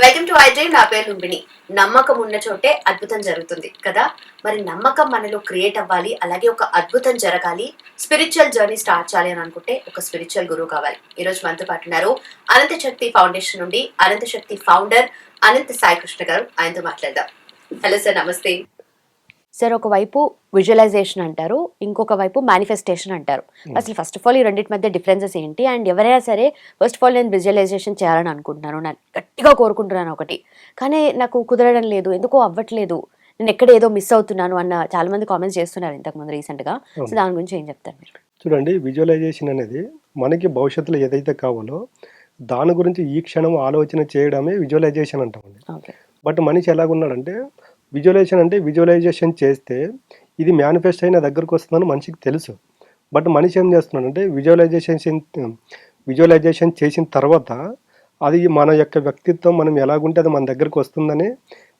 Welcome to I dream నా పేరు లుంబిని నమ్మకం ఉన్న చోటే అద్భుతం జరుగుతుంది కదా? మరి నమ్మకం మనలో క్రియేట్ అవ్వాలి అలాగే ఒక అద్భుతం జరగాలి స్పిరిచువల్ జర్నీ స్టార్ట్ చేయాలి అని అనుకుంటే ఒక స్పిరిచువల్ గురువు కావాలి. ఈ రోజు మనతో పాటు ఉన్నారు అనంత శక్తి ఫౌండేషన్ నుండి అనంత శక్తి ఫౌండర్ అనంత సాయి కృష్ణ గారు. ఆయనతో మాట్లాడదాం. హలో సార్ నమస్తే. సార్ ఒకవైపు విజువలైజేషన్ అంటారు ఇంకొక వైపు మేనిఫెస్టేషన్ అంటారు. అసలు ఫస్ట్ ఆఫ్ ఆల్ ఈ రెండింటి మధ్య డిఫరెన్సెస్ ఏంటి? అండ్ ఎవరైనా సరే ఫస్ట్ ఆఫ్ ఆల్ నేను విజువలైజేషన్ చేయాలని అనుకుంటున్నాను. నేను గట్టిగా కోరుకుంటున్నాను ఒకటి. కానీ నాకు కుదరడం లేదు ఎందుకో అవ్వట్లేదు. నేను ఎక్కడ ఏదో మిస్ అవుతున్నాను అన్న చాలా మంది కామెంట్స్ చేస్తున్నారు ఇంతకుముందు రీసెంట్గా సో అవును. దాని గురించి ఏం చెప్తారు మీరు? చూడండి విజువలైజేషన్ అనేది మనకి భవిష్యత్తులో ఏదైతే కావాలో దాని గురించి ఈ క్షణం ఆలోచన చేయడమే విజువలైజేషన్ అంటామండి. బట్ మనిషి ఎలాగున్నాడంటే విజువలైజేషన్ అంటే విజువలైజేషన్ చేస్తే ఇది మేనిఫెస్ట్ అయిన దగ్గరకు వస్తుందని మనిషికి తెలుసు. బట్ మనిషి ఏం చేస్తున్నాడంటే విజువలైజేషన్ విజువలైజేషన్ చేసిన తర్వాత అది మన యొక్క వ్యక్తిత్వం మనం ఎలాగుంటే అది మన దగ్గరకు వస్తుందని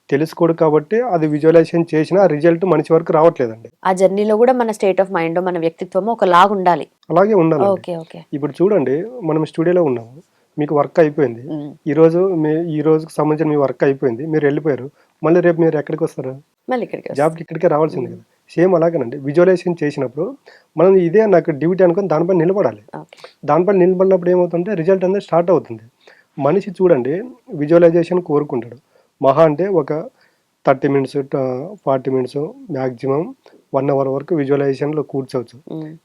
తెలుసుకోడు కాబట్టి అది విజువలైజేషన్ చేసిన రిజల్ట్ మనిషి వరకు రావట్లేదండి. ఆ జర్నీలో కూడా మన స్టేట్ ఆఫ్ మైండ్ మన వ్యక్తిత్వం ఒకలాగా ఉండాలి. అలాగే ఉండాలి ఓకే ఓకే. ఇప్పుడు చూడండి మనం స్టూడియోలో ఉన్నాము. మీకు వర్క్ అయిపోయింది. ఉమ్. ఈ రోజు మీ ఈ రోజుకి సంబంధించిన మీ వర్క్ అయిపోయింది. మీరు వెళ్ళిపోయారు. మళ్ళీ రేపు మీరు ఎక్కడికి వస్తారు? మళ్ళీ ఇక్కడికి. జాబ్కి ఇక్కడికే రావాల్సింది కదా. సేమ్ అలాగేనండి. విజువలైజేషన్ చేసినప్పుడు మనం ఇదే నాకు డ్యూటీ అనుకుని దానిపై నిలబడాలి. ఓకే. దానిపై నిలబడినప్పుడు ఏమవుతుంటే రిజల్ట్ అనేది స్టార్ట్ అవుతుంది. మనిషి చూడండి విజువలైజేషన్ కోరుకుంటాడు. మహా అంటే ఒక thirty minutes forty minutes maximum one hour వరకు విజువలైజేషన్లో కూర్చోవచ్చు.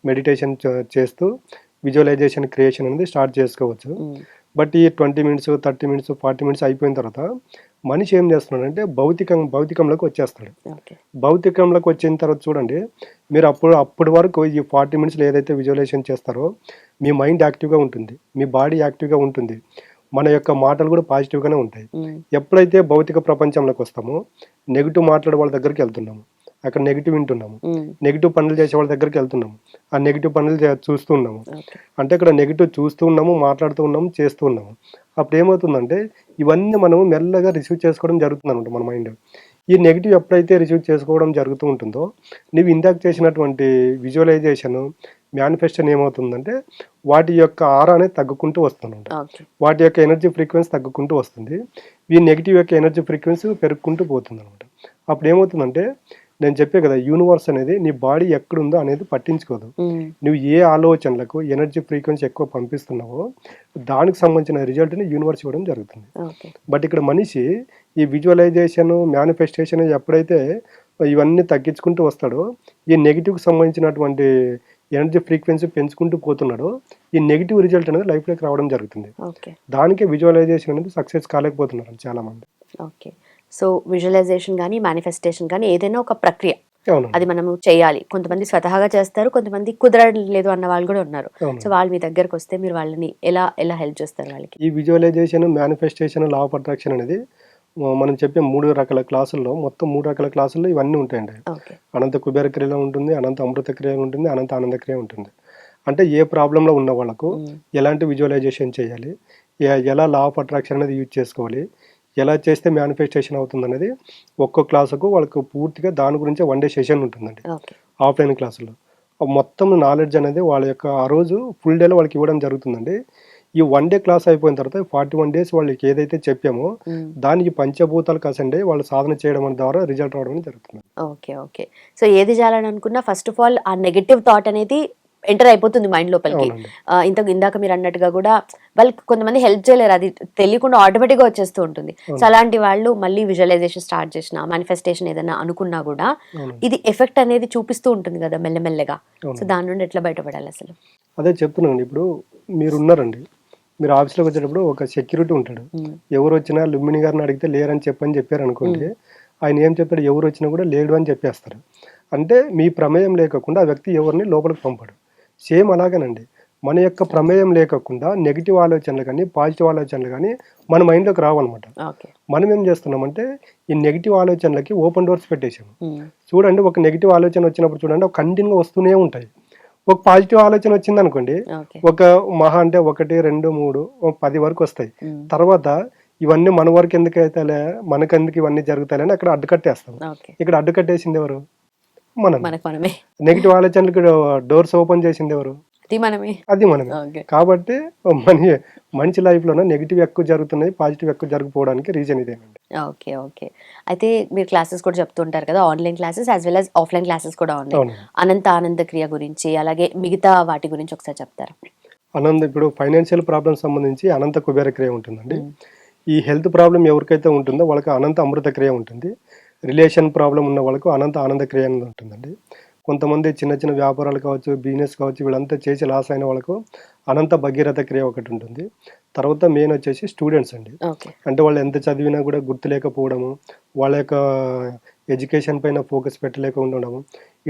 మెడిటేషన్ చేస్తూ విజువలైజేషన్ క్రియేషన్ అనేది స్టార్ట్ చేసుకోవచ్చు. బట్ ఈ twenty minutes thirty minutes forty minutes అయిపోయిన తర్వాత మనిషి ఏం చేస్తున్నాడంటే భౌతికం భౌతికంలోకి వచ్చేస్తాడు. భౌతికంలోకి వచ్చిన తర్వాత చూడండి మీరు అప్పుడు అప్పటి వరకు ఈ ఫార్టీ మినిట్స్లో ఏదైతే విజువలైజేషన్ చేస్తారో మీ మైండ్ యాక్టివ్గా ఉంటుంది మీ బాడీ యాక్టివ్గా ఉంటుంది మన యొక్క మాటలు కూడా పాజిటివ్గానే ఉంటాయి. ఎప్పుడైతే భౌతిక ప్రపంచంలోకి వస్తామో నెగిటివ్ మాట్లాడే వాళ్ళ దగ్గరికి వెళ్తున్నాము. అక్కడ నెగిటివ్ వింటున్నాము. నెగిటివ్ పనులు చేసే వాళ్ళ దగ్గరికి వెళ్తున్నాము. ఆ నెగిటివ్ పనులు చే- చూస్తూ ఉన్నాము ఓకే అంటే ఇక్కడ నెగిటివ్ చూస్తూ ఉన్నాము మాట్లాడుతూ ఉన్నాము చేస్తూ ఉన్నాము. అప్పుడు ఏమవుతుందంటే ఇవన్నీ మనము మెల్లగా రిసీవ్ చేసుకోవడం జరుగుతుంది అనమాట మన మైండ్ ఈ నెగిటివ్ ఎప్పుడైతే రిసీవ్ చేసుకోవడం జరుగుతూ ఉంటుందో నువ్వు ఇందాక చేసినటువంటి విజువలైజేషన్ మేనిఫెస్టేషన్ ఏమవుతుందంటే వాటి యొక్క ఆరా అనేది తగ్గుకుంటూ వస్తుందంట వాటి యొక్క ఎనర్జీ ఫ్రీక్వెన్సీ తగ్గుకుంటూ వస్తుంది. ఈ నెగిటివ్ యొక్క ఎనర్జీ ఫ్రీక్వెన్సీ పెరుగుకుంటూ పోతుంది అనమాట అప్పుడు ఏమవుతుందంటే నేను చెప్పే కదా యూనివర్స్ అనేది నీ బాడీ ఎక్కడుందో అనేది పట్టించుకోదు. నువ్వు ఏ ఆలోచనలకు ఎనర్జీ ఫ్రీక్వెన్సీ ఎక్కువ పంపిస్తున్నావో దానికి సంబంధించిన రిజల్ట్ని యూనివర్స్ ఇవ్వడం జరుగుతుంది. బట్ ఇక్కడ మనిషి ఈ విజువలైజేషన్ మేనిఫెస్టేషన్ ఎప్పుడైతే ఇవన్నీ తగ్గించుకుంటూ వస్తాడో ఈ నెగిటివ్కి సంబంధించినటువంటి ఎనర్జీ ఫ్రీక్వెన్సీ పెంచుకుంటూ పోతున్నాడో ఈ నెగిటివ్ రిజల్ట్ అనేది లైఫ్లోకి రావడం జరుగుతుంది. దానికే విజువలైజేషన్ అనేది సక్సెస్ కాలేకపోతున్నారు చాలామంది. ఓకే. సో విజువలైజేషన్ కానీ మేనిఫెస్టేషన్ కానీ ఏదైనా ఒక ప్రక్రియ. అవును. అది మనము చేయాలి. కొంతమంది స్వతహాగా చేస్తారు కొంతమంది కుదరడం లేదు అన్న వాళ్ళు కూడా ఉన్నారు. సో వాళ్ళు మీ దగ్గరకు వస్తే మీరు వాళ్ళని ఎలా ఎలా హెల్ప్ చేస్తారు వాళ్ళకి? ఈ visualisation manifestation law of attraction అనేది మనం చెప్పే మూడు రకాల క్లాసుల్లో మొత్తం మూడు రకాల క్లాసుల్లో ఇవన్నీ ఉంటాయండి. అనంత కుబేర క్రియ ఉంటుంది అనంత అమృత క్రియ ఉంటుంది అనంత ఆనంద క్రియ ఉంటుంది. అంటే ఏ ప్రాబ్లంలో ఉన్న వాళ్ళకు ఎలాంటి విజువలైజేషన్ చేయాలి ఎలా లా ఆఫ్ అట్రాక్షన్ అనేది యూజ్ చేసుకోవాలి ఎలా చేస్తే మేనిఫెస్టేషన్ అవుతుంది అనేది ఒక్కో క్లాసుకు వాళ్ళకు పూర్తిగా దాని గురించి వన్ డే సెషన్ ఉంటుందండి. ఆఫ్లైన్ క్లాసులో మొత్తం నాలెడ్జ్ అనేది వాళ్ళ యొక్క ఆ రోజు ఫుల్ డేలో వాళ్ళకి ఇవ్వడం జరుగుతుందండి. ఈ వన్ డే క్లాస్ అయిపోయిన తర్వాత ఫార్టీ వన్ డేస్ వాళ్ళకి ఏదైతే చెప్పామో దానికి పంచభూతాలు కసండి వాళ్ళు సాధన చేయడం ద్వారా రిజల్ట్ రావడం జరుగుతుంది. Okay okay. సో ఏది చేయాలని అనుకున్నా ఫస్ట్ ఆఫ్ ఆల్ ఆ నెగటివ్ థాట్ అనేది ఎంటర్ అయిపోతుంది మైండ్ లోపలికి. ఇంత ఇందాక మీరు అన్నట్టుగా కూడా వాళ్ళకి కొంతమంది హెల్ప్ చేయలేరు. అది తెలియకుండా ఆటోమేటిక్గా వచ్చేస్తూ ఉంటుంది. సో అలాంటి వాళ్ళు మళ్ళీ విజువలైజేషన్ స్టార్ట్ చేసిన మేనిఫెస్టేషన్ ఏదైనా అనుకున్నా కూడా ఇది ఎఫెక్ట్ అనేది చూపిస్తూ ఉంటుంది కదా మెల్లమెల్లగా. సో. దాని నుండి ఎట్లా బయటపడాలి అసలు? అదే చెప్తున్నానండి. ఇప్పుడు మీరు ఉన్నారండి మీరు ఆఫీస్లోకి వచ్చేటప్పుడు ఒక సెక్యూరిటీ ఉంటాడు. ఎవరు వచ్చినా లుమ్మిని గారిని అడిగితే లేరని చెప్పని చెప్పారు అనుకోండి ఆయన ఏం చెప్పాడు? ఎవరు వచ్చినా కూడా లేడు అని చెప్పేస్తారు. అంటే మీ ప్రమేయం లేకుండా ఆ వ్యక్తి ఎవరిని లోపలికి పంపడు. సేమ్ అలాగేనండి. మన యొక్క ప్రమేయం లేకుండా నెగిటివ్ ఆలోచనలు కానీ పాజిటివ్ ఆలోచనలు కానీ మన మైండ్లోకి రావన్నమాట. మనం ఏం చేస్తున్నామంటే ఈ నెగిటివ్ ఆలోచనలకి ఓపెన్ డోర్స్ పెట్టేసాము చూడండి ఒక నెగిటివ్ ఆలోచన వచ్చినప్పుడు చూడండి ఒక కంటిన్యూగా వస్తూనే ఉంటాయి. ఒక పాజిటివ్ ఆలోచన వచ్చింది అనుకోండి ఒక మహా అంటే ఒకటి రెండు మూడు పది వరకు వస్తాయి. తర్వాత ఇవన్నీ మన వరకు ఎందుకు అవుతాలే మనకెందుకు ఇవన్నీ జరుగుతాయని అక్కడ అడ్డుకట్టేస్తాం. ఇక్కడ అడ్డుకట్టేసింది ఎవరు? మనం మనకు మనమే నెగిటివ్ ఆలోచనలకు డోర్స్ ఓపెన్ చేసింది ఎవరు? అది మనమే. అది మనమే. కాబట్టి మన మంచి లైఫ్లోనే నెగిటివ్ ఎక్కువ జరుగుతున్నాయి పాజిటివ్ ఎక్కువ జరగకపోవడానికి రీజన్ ఇదేనండి. Okay okay. అయితే మీరు క్లాసెస్ కూడా చెప్తుంటారు కదా online classes as well as offline classes కూడా ఉన్నాయి. అనంత ఆనంద క్రియ గురించి అలాగే మిగతా వాటి గురించి ఒకసారి చెప్తారా? అనంత ఇప్పుడు ఫైనాన్షియల్ ప్రాబ్లమ్ సంబంధించి అనంత కుబేర క్రియ ఉంటుందండి. ఈ హెల్త్ ప్రాబ్లం ఎవరికైతే ఉంటుందో వాళ్ళకి అనంత అమృత క్రియ ఉంటుంది. రిలేషన్ ప్రాబ్లం ఉన్న వాళ్ళకు అనంత ఆనంద క్రియ అనేది ఉంటుందండి. కొంతమంది చిన్న చిన్న వ్యాపారాలు కావచ్చు బిజినెస్ కావచ్చు వీళ్ళంతా చేసి లాస్ అయిన వాళ్ళకు అనంత భగీరథ క్రియ ఒకటి ఉంటుంది. తర్వాత మెయిన్ వచ్చేసి స్టూడెంట్స్ అండి. అంటే వాళ్ళు ఎంత చదివినా కూడా గుర్తులేకపోవడము వాళ్ళ యొక్క ఎడ్యుకేషన్ పైన ఫోకస్ పెట్టలేక ఉండడము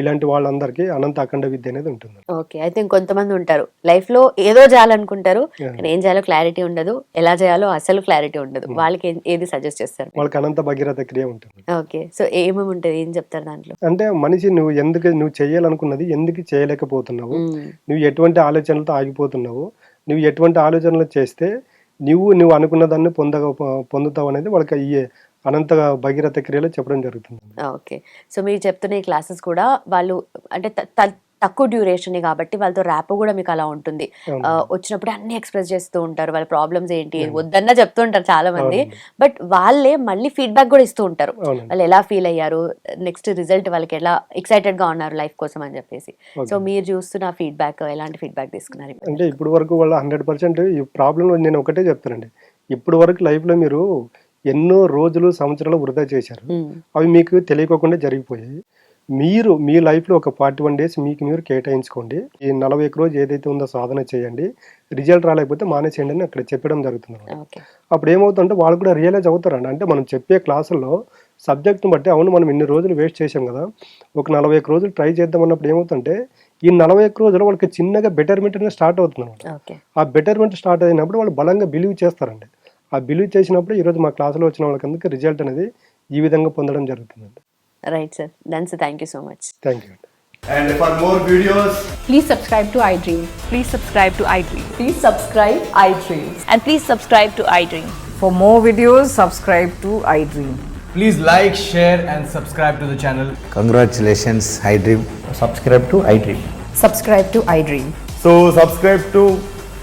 ఇలాంటి వాళ్ళందరికీ అనంత అఖండ విద్య అనేది ఉంటుంది. ఓకే అయితే ఇంకొంతమంది ఉంటారు. లైఫ్లో ఏదో చేయాలనుకుంటారు. కానీ ఏం చేయాలో క్లారిటీ ఉండదు. ఎలా చేయాలో అసలు క్లారిటీ ఉండదు. వాళ్ళకి ఏది సజెస్ట్ చేస్తారు? వాళ్ళకి అనంత భగీరథ క్రియ ఉంటుంది. ఓకే సో ఏమేమి ఉంటుంది? ఏం చెప్తారు దాంట్లో? అంటే మనిషి నువ్వు ఎందుకు నువ్వు చేయాలనుకున్నది ఎందుకు చేయలేకపోతున్నావు. నువ్వు ఎటువంటి ఆలోచనలతో ఆగిపోతున్నావు? నువ్వు ఎటువంటి ఆలోచనలు చేస్తే నువ్వు నువ్వు అనుకున్న దాన్ని పొందగ పొందుతావు అనేది వాళ్ళకి ఈ అనంత భగీరథ క్రియలో చెప్పడం జరుగుతుంది. ఓకే. సో మీరు చెప్తున్న ఈ క్లాసెస్ కూడా వాళ్ళు అంటే తక్కువ డ్యూరేషన్ కాబట్టి వాళ్ళతో ర్యాప్ కూడా మీకు అలా ఉంటుంది. వచ్చినప్పుడు అన్ని ఎక్స్ప్రెస్ చేస్తూ ఉంటారు. వాళ్ళ ప్రాబ్లమ్స్ ఏంటి. వద్దన్నా చెప్తూ ఉంటారు చాలా మంది. బట్ వాళ్ళే మళ్ళీ ఫీడ్బ్యాక్ కూడా ఇస్తూ ఉంటారు. వాళ్ళు ఎలా ఫీల్ అయ్యారు? నెక్స్ట్ రిజల్ట్ వాళ్ళకి ఎలా ఎక్సైటెడ్గా ఉన్నారు లైఫ్ కోసం అని చెప్పేసి. సో మీరు చూస్తున్న ఫీడ్బ్యాక్ ఎలాంటి ఫీడ్బ్యాక్ తీసుకున్నారు అంటే ఇప్పుడు వరకు వాళ్ళ హండ్రెడ్ పర్సెంట్ ఈ ప్రాబ్లం నేను ఒకటే చెప్తానండి. ఇప్పుడు వరకు లైఫ్లో మీరు ఎన్నో రోజులు సంవత్సరాలు వృధా చేశారు. అవి మీకు తెలియకోకుండా జరిగిపోయాయి. మీరు మీ లైఫ్లో ఒక ఫార్టీ వన్ డేస్ మీకు మీరు కేటాయించుకోండి. ఈ నలభై ఒక్క రోజు ఏదైతే ఉందో సాధన చేయండి. రిజల్ట్ రాలేకపోతే మానేసేయండి అని అక్కడ చెప్పడం జరుగుతుంది అప్పుడు ఏమవుతుందంటే వాళ్ళు కూడా రియలైజ్ అవుతారండి. అంటే మనం చెప్పే క్లాసుల్లో సబ్జెక్ట్ని బట్టి అవును మనం ఇన్ని రోజులు వేస్ట్ చేసాం కదా ఒక నలభై ఒక్క రోజులు ట్రై చేద్దాం అన్నప్పుడు ఏమవుతుందంటే ఈ నలభై ఒక్క రోజులు వాళ్ళకి చిన్నగా బెటర్మెంట్ అనేది స్టార్ట్ అవుతుంది అనమాట ఆ బెటర్మెంట్ స్టార్ట్ అయినప్పుడు వాళ్ళు బలంగా బిలీవ్ చేస్తారండి. ఆ బిలీవ్ చేసినప్పుడు ఈరోజు మా క్లాసులో వచ్చిన వాళ్ళకందరికీ రిజల్ట్ అనేది ఈ విధంగా పొందడం జరుగుతుందండి right sir then sir thank you so much thank you And for more videos, Please subscribe to iDream. Please subscribe to iDream. Please subscribe iDream. And please subscribe to iDream. For more videos, subscribe to iDream. please like, share, and subscribe to the channel. Congratulations, iDream. subscribe to iDream. Subscribe to iDream. So, subscribe to